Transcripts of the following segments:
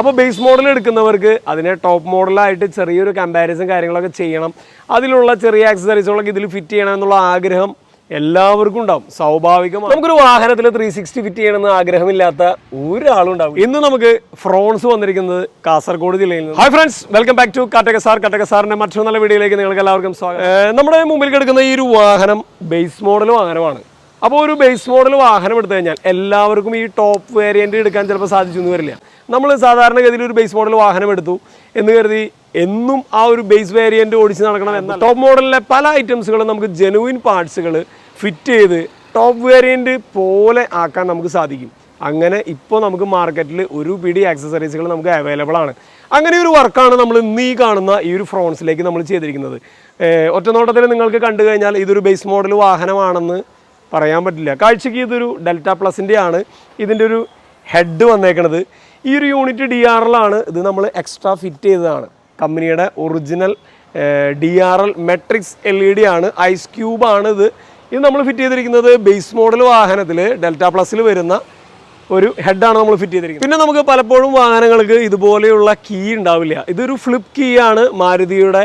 അപ്പോൾ base model എടുക്കുന്നവർക്ക് അതിനെ ടോപ്പ് മോഡലായിട്ട് ചെറിയൊരു കമ്പാരിസൺ കാര്യങ്ങളൊക്കെ ചെയ്യണം. അതിലുള്ള ചെറിയ ആക്സസറീസുകളൊക്കെ ഇതിൽ ഫിറ്റ് ചെയ്യണം എന്നുള്ള ആഗ്രഹം എല്ലാവർക്കും ഉണ്ടാവും. സ്വാഭാവികമാണ് നമുക്കൊരു വാഹനത്തിൽ ത്രീ സിക്സ്റ്റി ഫിറ്റ് ചെയ്യണമെന്ന് ആഗ്രഹമില്ലാത്ത ഒരാളും ഉണ്ടാവും ഇന്ന് നമുക്ക് ഫ്രോൺസ് വന്നിരിക്കുന്നത് കാസർഗോഡ് ജില്ലയിൽ നിന്ന്. Hi friends welcome back to കാട്ടക sir. കാട്ടക സാറിന്റെ മറ്റൊരു നല്ല വീഡിയോയിലേക്ക് നിങ്ങൾക്ക് എല്ലാവർക്കും സ്വാഗതം. നമ്മുടെ മുമ്പിൽ കിടക്കുന്ന ഈ ഒരു വാഹനം ബേസ് മോഡൽ വാഹനമാണ്. അപ്പോൾ ഒരു ബേസ് മോഡൽ വാഹനം എടുത്തു കഴിഞ്ഞാൽ എല്ലാവർക്കും ഈ ടോപ്പ് വേരിയന്റ് എടുക്കാൻ ചിലപ്പോൾ സാധിച്ചു എന്ന് വരില്ല. നമ്മൾ സാധാരണഗതിയിൽ ഒരു ബേസ് മോഡൽ വാഹനം എടുത്തു എന്ന് കരുതി എന്നും ആ ഒരു ബേസ് വേരിയന്റ് ഓടിച്ച് നടക്കണം എന്നാൽ ടോപ്പ് മോഡലിലെ പല ഐറ്റംസുകളും നമുക്ക് ജെനുവിൻ പാർട്സുകൾ ഫിറ്റ് ചെയ്ത് ടോപ്പ് വേരിയന്റ് പോലെ ആക്കാൻ നമുക്ക് സാധിക്കും. അങ്ങനെ ഇപ്പോൾ നമുക്ക് മാർക്കറ്റിൽ ഒരു പിടി ആക്സസറീസുകൾ നമുക്ക് അവൈലബിൾ ആണ്. അങ്ങനെ ഒരു വർക്കാണ് നമ്മൾ ഇന്ന് ഈ കാണുന്ന ഈ ഒരു ഫ്രോൺസിലേക്ക് നമ്മൾ ചെയ്തിരിക്കുന്നത്. ഒറ്റനോട്ടത്തിൽ നിങ്ങൾക്ക് കണ്ടു കഴിഞ്ഞാൽ ഇതൊരു ബേസ് മോഡൽ വാഹനമാണെന്ന് പറയാൻ പറ്റില്ല. കാഴ്ചയ്ക്ക് ഇതൊരു ഡെൽറ്റ പ്ലസിന്റെ ആണ്. ഇതിന്റെ ഒരു ഹെഡ് വന്നേക്കണത്. ഈ ഒരു യൂണിറ്റ് ഡി ആർ എൽ ആണ്. ഇത് നമ്മൾ എക്സ്ട്രാ ഫിറ്റ് ചെയ്തതാണ്. കമ്പനിയുടെ original D R L matrix L E D ആണ്. ഐസ് ക്യൂബാണ് ഇത്. ഇത് നമ്മൾ ഫിറ്റ് ചെയ്തിരിക്കുന്നത് ബേസ് മോഡൽ വാഹനത്തിൽ ഡെൽറ്റ പ്ലസിൽ വരുന്ന ഒരു ഹെഡാണ് നമ്മൾ ഫിറ്റ് ചെയ്തിരിക്കുന്നത്. പിന്നെ നമുക്ക് പലപ്പോഴും വാഹനങ്ങൾക്ക് ഇതുപോലെയുള്ള കീ ഉണ്ടാവില്ല. ഇതൊരു ഫ്ലിപ്പ് കീ ആണ്. മാരുതിയുടെ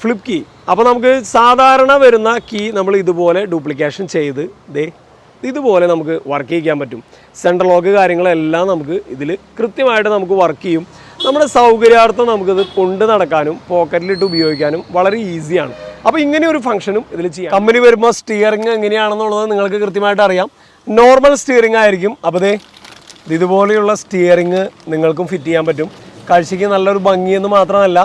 ഫ്ലിപ്പ് കീ അപ്പോൾ നമുക്ക് സാധാരണ വരുന്ന കീ നമ്മൾ ഇതുപോലെ ഡ്യൂപ്ലിക്കേഷൻ ചെയ്ത് ദേ ഇതുപോലെ നമുക്ക് വർക്ക് ചെയ്യിക്കാൻ പറ്റും. സെൻട്രൽ ലോക്ക് കാര്യങ്ങളെല്ലാം നമുക്ക് ഇതിൽ കൃത്യമായിട്ട് നമുക്ക് വർക്ക് ചെയ്യും. നമ്മുടെ സൗകര്യാർത്ഥം നമുക്കിത് കൊണ്ട് നടക്കാനും പോക്കറ്റിലിട്ട് ഉപയോഗിക്കാനും വളരെ ഈസിയാണ് അപ്പോൾ ഇങ്ങനെ ഒരു ഫംഗ്ഷനും ഇതിൽ ചെയ്യാം. കമ്പനി വരുമ്പോൾ സ്റ്റിയറിംഗ് എങ്ങനെയാണെന്നുള്ളത് നിങ്ങൾക്ക് കൃത്യമായിട്ട് അറിയാം. നോർമൽ സ്റ്റിയറിംഗ് ആയിരിക്കും. അപ്പോൾ ദേ ഇതുപോലെയുള്ള സ്റ്റിയറിംഗ് നിങ്ങൾക്കും ഫിറ്റ് ചെയ്യാൻ പറ്റും. കാഴ്ചയ്ക്ക് നല്ലൊരു ഭംഗിയെന്ന് മാത്രമല്ല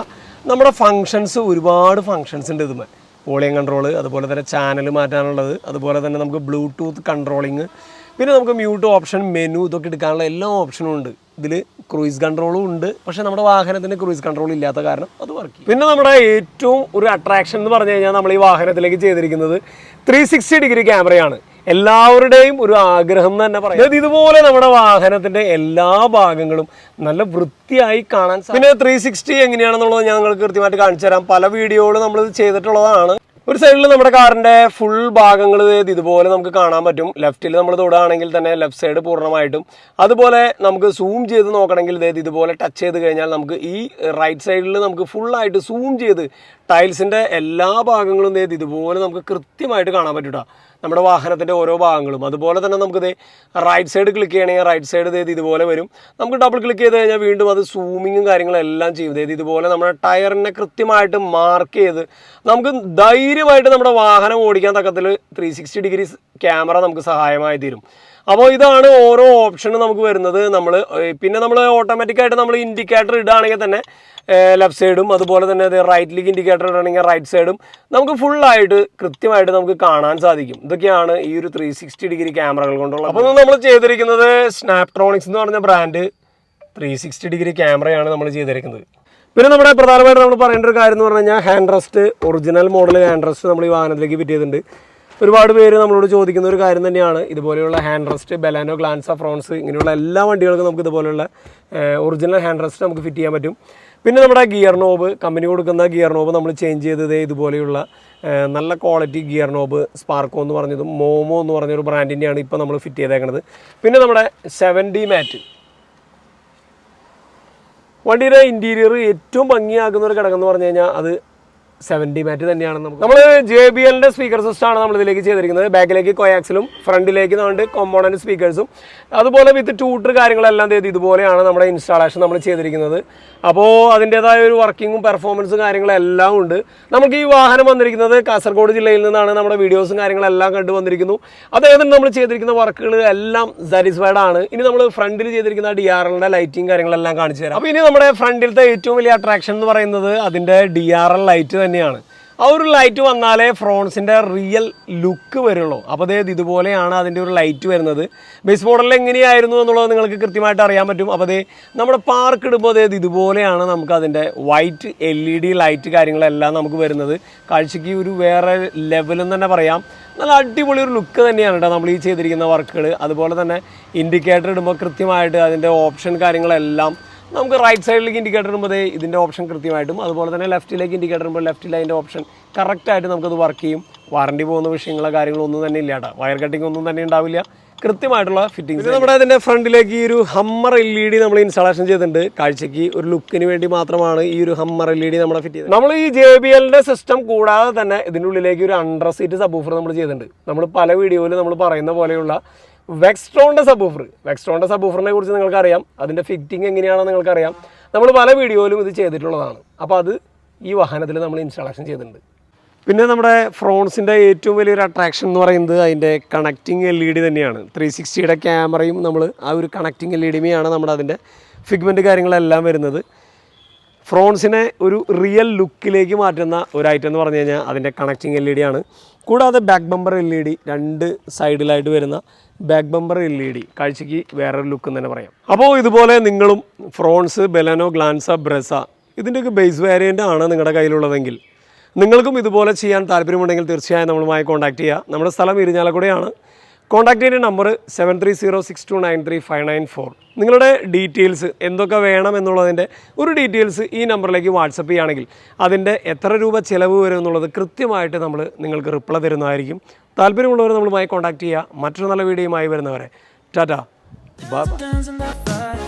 നമ്മുടെ ഫങ്ഷൻസ് ഒരുപാട് ഫങ്ഷൻസ് ഉണ്ട് ഇതുമേ വോളിയം കൺട്രോൾ അതുപോലെ തന്നെ ചാനൽ മാറ്റാനുള്ളത് അതുപോലെ തന്നെ നമുക്ക് ബ്ലൂടൂത്ത് കൺട്രോളിങ് പിന്നെ നമുക്ക് മ്യൂട്ട് ഓപ്ഷൻ മെനു ഇതൊക്കെ എടുക്കാനുള്ള എല്ലാ ഓപ്ഷനും ഉണ്ട്. ഇതിൽ ക്രൂയിസ് കൺട്രോളും ഉണ്ട്. പക്ഷേ നമ്മുടെ വാഹനത്തിന് ക്രൂയിസ് കൺട്രോൾ ഇല്ലാത്ത കാരണം അത് വർക്ക് ചെയ്യും. പിന്നെ നമ്മുടെ ഏറ്റവും ഒരു അട്രാക്ഷൻ എന്ന് പറഞ്ഞു കഴിഞ്ഞാൽ നമ്മൾ ഈ വാഹനത്തിലേക്ക് ചെയ്തിരിക്കുന്നത് ത്രീ സിക്സ്റ്റി ഡിഗ്രി ക്യാമറയാണ് എല്ലാവരുടെയും ഒരു ആഗ്രഹം തന്നെ പറയാം. ഇതുപോലെ നമ്മുടെ വാഹനത്തിന്റെ എല്ലാ ഭാഗങ്ങളും നല്ല വൃത്തിയായി കാണാൻ പിന്നെ ത്രീ സിക്സ്റ്റി എങ്ങനെയാണെന്നുള്ളത് ഞാൻ നിങ്ങൾക്ക് കൃത്യമായിട്ട് കാണിച്ചു തരാം. പല വീഡിയോകളും നമ്മൾ ചെയ്തിട്ടുള്ളതാണ്. ഒരു സൈഡിൽ നമ്മുടെ കാറിന്റെ ഫുൾ ഭാഗങ്ങൾ ഇതുപോലെ നമുക്ക് കാണാൻ പറ്റും. ലെഫ്റ്റിൽ നമ്മൾ തൊടുകയാണെങ്കിൽ തന്നെ ലെഫ്റ്റ് സൈഡ് പൂർണമായിട്ടും. അതുപോലെ നമുക്ക് സൂം ചെയ്ത് നോക്കണമെങ്കിൽ ഇതേ ഇതുപോലെ ടച്ച് ചെയ്ത് കഴിഞ്ഞാൽ നമുക്ക് ഈ റൈറ്റ് സൈഡിൽ നമുക്ക് ഫുള്ളായിട്ട് സൂം ചെയ്ത് ടൈൽസിന്റെ എല്ലാ ഭാഗങ്ങളും ഇതേ ഇതുപോലെ നമുക്ക് കൃത്യമായിട്ട് കാണാൻ പറ്റും ട്ടോ. നമ്മുടെ വാഹനത്തിന്റെ ഓരോ ഭാഗങ്ങളും. അതുപോലെ തന്നെ നമുക്ക് ഇതേ റൈറ്റ് സൈഡ് ക്ലിക്ക് ചെയ്യണമെങ്കിൽ റൈറ്റ് സൈഡ് ചെയ്ത് ഇതുപോലെ വരും. നമുക്ക് ഡബിൾ ക്ലിക്ക് ചെയ്ത് കഴിഞ്ഞാൽ വീണ്ടും അത് സൂമിങ്ങും കാര്യങ്ങളും എല്ലാം ചെയ്യും. ഇതേ ഇതുപോലെ നമ്മുടെ ടയറിനെ കൃത്യമായിട്ട് മാർക്ക് ചെയ്ത് നമുക്ക് ധൈര്യമായിട്ട് നമ്മുടെ വാഹനം ഓടിക്കാൻ തക്കത്തിൽ ത്രീ സിക്സ്റ്റി ഡിഗ്രി ക്യാമറ നമുക്ക് സഹായമായി തീരും. അപ്പോൾ ഇതാണ് ഓരോ ഓപ്ഷനും നമുക്ക് വരുന്നത്. നമ്മൾ പിന്നെ നമ്മൾ ഓട്ടോമാറ്റിക്കായിട്ട് നമ്മൾ ഇൻഡിക്കേറ്റർ ഇടുകയാണെങ്കിൽ തന്നെ ലെഫ്റ്റ് സൈഡും അതുപോലെ തന്നെ റൈറ്റിലേക്ക് ഇൻഡിക്കേറ്റർ ഇടുകയാണെങ്കിൽ റൈറ്റ് സൈഡും നമുക്ക് ഫുള്ളായിട്ട് കൃത്യമായിട്ട് നമുക്ക് കാണാൻ സാധിക്കും. ഇതൊക്കെയാണ് ഈ ഒരു ത്രീ സിക്സ്റ്റി ഡിഗ്രി ക്യാമറകൾ കൊണ്ടുള്ള അപ്പോൾ നമ്മൾ ചെയ്തിരിക്കുന്നത് സ്നാപ്ട്രോണിക്സ് എന്ന് പറഞ്ഞ ബ്രാൻഡ് ത്രീ സിക്സ്റ്റി ഡിഗ്രി ക്യാമറയാണ് നമ്മൾ ചെയ്തിരിക്കുന്നത്. പിന്നെ നമ്മുടെ പ്രധാനമായിട്ട് നമ്മൾ പറയേണ്ട ഒരു കാര്യം എന്ന് പറഞ്ഞു കഴിഞ്ഞാൽ hand rest original model hand rest നമ്മൾ ഈ വാഹനത്തിലേക്ക് ഫിറ്റ് ചെയ്തിട്ടുണ്ട്. ഒരുപാട് പേര് നമ്മളോട് ചോദിക്കുന്ന ഒരു കാര്യം തന്നെയാണ്. ഇതുപോലെയുള്ള hand rest Baleno Glanza Fronx ഇങ്ങനെയുള്ള എല്ലാ വണ്ടികൾക്കും നമുക്ക് ഇതുപോലെയുള്ള ഒറിജിനൽ ഹാൻഡ് റെസ്റ്റ് നമുക്ക് ഫിറ്റ് ചെയ്യാൻ പറ്റും. പിന്നെ നമ്മുടെ ഗിയർ നോബ് കമ്പനി കൊടുക്കുന്ന ഗിയർ നോബ് നമ്മൾ ചേഞ്ച് ചെയ്തത് ഇതുപോലെയുള്ള നല്ല ക്വാളിറ്റി ഗിയർ നോബ് സ്പാർക്കോ എന്ന് പറഞ്ഞതും മോമോ എന്ന് പറഞ്ഞൊരു ബ്രാൻഡിന്റെയാണ് ഇപ്പോൾ നമ്മൾ ഫിറ്റ് ചെയ്തേക്കുന്നത് പിന്നെ നമ്മുടെ സെവന്റി മാറ്റ് വണ്ടിയുടെ ഇന്റീരിയർ ഏറ്റവും ഭംഗിയാക്കുന്ന ഒരു ഘടകം എന്ന് പറഞ്ഞു കഴിഞ്ഞാൽ അത് സെവന്റി മാറ്റ് തന്നെയാണ് നമുക്ക് നമ്മൾ ജെ ബി എല്ലിന്റെ സ്പീക്കർ സിസ്റ്റം ആണ് നമ്മൾ ഇതിലേക്ക് ചെയ്തിരിക്കുന്നത്. ബാക്കിലേക്ക് കൊയാക്സിലും ഫ്രണ്ടിലേക്ക് നമ്മുടെ കോമ്പോണന്റ് സ്പീക്കേഴ്സും അതുപോലെ വിത്ത് ട്യൂട്ടർ കാര്യങ്ങളെല്ലാം ചെയ്ത് ഇതുപോലെയാണ് നമ്മുടെ ഇൻസ്റ്റാളേഷൻ നമ്മൾ ചെയ്തിരിക്കുന്നത്. അപ്പോൾ അതിന്റെതായ ഒരു വർക്കിങ്ങും പെർഫോമൻസും കാര്യങ്ങളെല്ലാം ഉണ്ട്. നമുക്ക് ഈ വാഹനം വന്നിരിക്കുന്നത് കാസർഗോഡ് ജില്ലയിൽ നിന്നാണ് നമ്മുടെ വീഡിയോസും കാര്യങ്ങളെല്ലാം കണ്ടു വന്നിരിക്കുന്നു. അതേപോലെ നമ്മൾ ചെയ്തിരിക്കുന്ന വർക്കുകൾ എല്ലാം സാറ്റിസ്ഫൈഡ് ആണ്. ഇനി നമ്മൾ ഫ്രണ്ടിൽ ചെയ്തിരിക്കുന്ന ഡി ആർ എല്ലിന്റെ ലൈറ്റിംഗ് കാര്യങ്ങളെല്ലാം കാണിച്ചു തരാം. അപ്പോൾ ഇനി നമ്മുടെ ഫ്രണ്ടിലത്തെ ഏറ്റവും വലിയ അട്രാക്ഷൻ എന്ന് പറയുന്നത് അതിന്റെ ഡി ആർ എൽ ലൈറ്റ് തന്നെയാണ്. ആ ഒരു ലൈറ്റ് വന്നാലേ ഫ്രോൺസിന്റെ റിയൽ ലുക്ക് വരുള്ളൂ. അപ്പോൾ അതായത് ഇതുപോലെയാണ് അതിന്റെ ഒരു ലൈറ്റ് വരുന്നത്. ബേസ് മോഡലിൽ എങ്ങനെയായിരുന്നു എന്നുള്ളത് നിങ്ങൾക്ക് കൃത്യമായിട്ട് അറിയാൻ പറ്റും. അപ്പോൾ അതേ നമ്മുടെ പാർക്ക് ഇടുമ്പോൾ അതായത് ഇതുപോലെയാണ് നമുക്ക് അതിന്റെ white L E D light കാര്യങ്ങളെല്ലാം നമുക്ക് വരുന്നത്. കാഴ്ചയ്ക്ക് ഒരു വേറെ ലെവലെന്ന് തന്നെ പറയാം. നല്ല അടിപൊളി ഒരു ലുക്ക് തന്നെയാണ് കേട്ടോ നമ്മൾ ഈ ചെയ്തിരിക്കുന്ന വർക്കുകൾ അതുപോലെ തന്നെ ഇൻഡിക്കേറ്റർ ഇടുമ്പോൾ കൃത്യമായിട്ട് അതിന്റെ ഓപ്ഷൻ കാര്യങ്ങളെല്ലാം നമുക്ക് റൈറ്റ് സൈഡിലേക്ക് ഇൻഡിക്കേറ്റർ ഇടുമ്പോൾ ഇതിന്റെ ഓപ്ഷൻ കൃത്യമായിട്ടും അതുപോലെ തന്നെ ലെഫ്റ്റിലേക്ക് ഇൻഡിക്കേറ്റർ ഇടുമ്പോൾ ലെഫ്റ്റിൽ അതിന്റെ ഓപ്ഷൻ കറക്റ്റായിട്ട് നമുക്കത് വർക്ക് ചെയ്യും. വാറണ്ടി പോകുന്ന വിഷയങ്ങളോ കാര്യങ്ങളോ ഒന്നും തന്നെ ഇല്ല കേട്ടോ വയർ കട്ടിങ് ഒന്നും തന്നെ ഉണ്ടാവില്ല. കൃത്യമായിട്ടുള്ള ഫിറ്റിംഗ് നമ്മുടെ അതിന്റെ ഫ്രണ്ടിലേക്ക് ഈ ഒരു ഹമ്മർ എൽ ഇ ഡി നമ്മൾ ഇൻസ്റ്റാളേഷൻ ചെയ്തിട്ടുണ്ട്. കാഴ്ചയ്ക്ക് ഒരു ലുക്കിന് വേണ്ടി മാത്രമാണ് ഈ ഒരു ഹമ്മർ എൽ ഇ ഡി നമ്മളെ ഫിറ്റ് ചെയ്തത്. നമ്മൾ ഈ ജെ ബി എല്ലിന്റെ സിസ്റ്റം കൂടാതെ തന്നെ ഇതിന്റെ ഉള്ളിലേക്ക് ഒരു അണ്ടർ സീറ്റ് സബൂഫർ നമ്മൾ ചെയ്തിട്ടുണ്ട്. നമ്മൾ പല വീഡിയോയിലും നമ്മൾ പറയുന്ന പോലെയുള്ള വെക്സ്ട്രോണിന്റെ സബൂഫർ വെക്സ്ട്രോണിന്റെ സബൂഫറിനെ കുറിച്ച് നിങ്ങൾക്കറിയാം. അതിന്റെ ഫിറ്റിംഗ് എങ്ങനെയാണെന്ന് നിങ്ങൾക്കറിയാം. നമ്മൾ പല വീഡിയോയിലും ഇത് ചെയ്തിട്ടുള്ളതാണ്. അപ്പോൾ അത് ഈ വാഹനത്തിൽ നമ്മൾ ഇൻസ്റ്റാളേഷൻ ചെയ്തിട്ടുണ്ട്. പിന്നെ നമ്മുടെ ഫ്രോൺസിന്റെ ഏറ്റവും വലിയൊരു അട്രാക്ഷൻ എന്ന് പറയുന്നത് അതിന്റെ കണക്റ്റിംഗ് എൽ ഇ ഡി തന്നെയാണ്. ത്രീ സിക്സ്റ്റിയുടെ ക്യാമറയും നമ്മൾ ആ ഒരു കണക്റ്റിംഗ് എൽ ഇ ഡിയുമാണ് നമ്മുടെ അതിന്റെ ഫിഗ്മെന്റ് കാര്യങ്ങളെല്ലാം വരുന്നത്. ഫ്രോൺസിനെ ഒരു റിയൽ ലുക്കിലേക്ക് മാറ്റുന്ന ഒരു ഐറ്റം എന്ന് പറഞ്ഞു കഴിഞ്ഞാൽ അതിന്റെ കണക്റ്റിംഗ് എൽ ഇ ഡി ആണ് കൂടാതെ back bumper L E D രണ്ട് സൈഡിലായിട്ട് വരുന്ന back bumper L E D കാഴ്ചയ്ക്ക് വേറൊരു ലുക്ക് തന്നെ പറയാം. അപ്പോൾ ഇതുപോലെ നിങ്ങളും ഫ്രോൺസ് ബെലനോ ഗ്ലാൻസ ബ്രസ ഇതിന്റെയൊക്കെ ബേസ് വേരിയന്റ് ആണ് നിങ്ങളുടെ കയ്യിലുള്ളതെങ്കിൽ നിങ്ങൾക്കും ഇതുപോലെ ചെയ്യാൻ താല്പര്യമുണ്ടെങ്കിൽ തീർച്ചയായും നമ്മളുമായി കോൺടാക്റ്റ് ചെയ്യുക. നമ്മുടെ സ്ഥലം ഇരിഞ്ഞാലക്കുടയാണ്. കോൺടാക്ട് ചെയ്യുന്ന number seven three zero six two nine three five nine four നിങ്ങളുടെ ഡീറ്റെയിൽസ് എന്തൊക്കെ വേണം എന്നുള്ളതിന്റെ ഒരു ഡീറ്റെയിൽസ് ഈ നമ്പറിലേക്ക് വാട്സപ്പ് ചെയ്യുകയാണെങ്കിൽ അതിന്റെ എത്ര രൂപ ചിലവ് വരും എന്നുള്ളത് കൃത്യമായിട്ട് നമ്മൾ നിങ്ങൾക്ക് റിപ്ലൈ തരുന്നതായിരിക്കും. താല്പര്യമുള്ളവർ നമ്മളുമായി കോൺടാക്ട് ചെയ്യുക. മറ്റൊരു നല്ല വീഡിയോയുമായി വരുന്നവരെ. ടാറ്റ. ബൈ